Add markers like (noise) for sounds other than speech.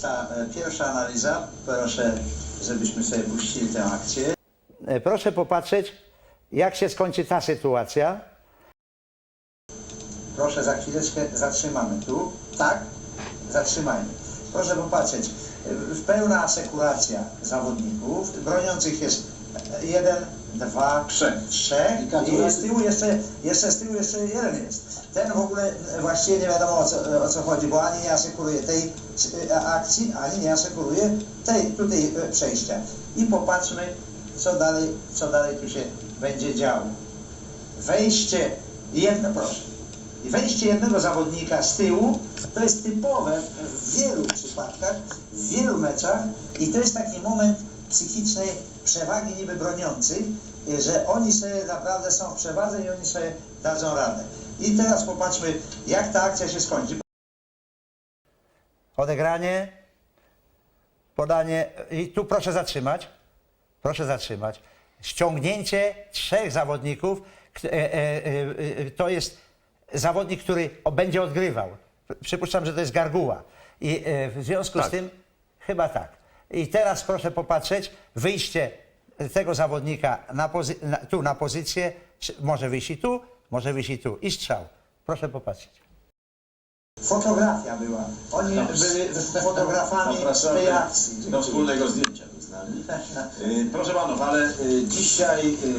Ta e, pierwsza analiza, proszę, żebyśmy sobie puścili tę akcję. E, Proszę popatrzeć, jak się skończy ta sytuacja. Proszę za chwileczkę zatrzymamy tu. Tak? Zatrzymajmy. Proszę popatrzeć. W pełna asekuracja zawodników. Broniących jest jeden, dwa, Trzech. trzech. I z tyłu jeszcze, jeszcze z tyłu jeszcze jeden jest. Ten w ogóle właściwie nie wiadomo o co, o co chodzi, bo ani nie asekuruje tej e, akcji, ani nie asekuruje tej tutaj e, przejścia. I popatrzmy, co dalej, co dalej tu się będzie działo. Wejście jedno, proszę. I wejście jednego zawodnika z tyłu to jest typowe w wielu przypadkach, w wielu meczach i to jest taki moment psychicznej przewagi niby broniących, że oni sobie naprawdę są w przewadze i oni sobie dadzą radę. I teraz popatrzmy, jak ta akcja się skończy. Odegranie, podanie i tu proszę zatrzymać. Proszę zatrzymać. Ściągnięcie trzech zawodników. e, e, e, To jest zawodnik, który będzie odgrywał. Przypuszczam, że to jest Garguła. I w związku z Tak. tym chyba tak. I teraz proszę popatrzeć, wyjście tego zawodnika na pozy- na, tu na pozycję, może wyjść i tu, może wyjść i tu. I strzał. Proszę popatrzeć. Fotografia była. Oni byli fotografami tej akcji. do wspólnego zdjęcia z (laughs) nami. Y, Proszę panów, ale y, dzisiaj y,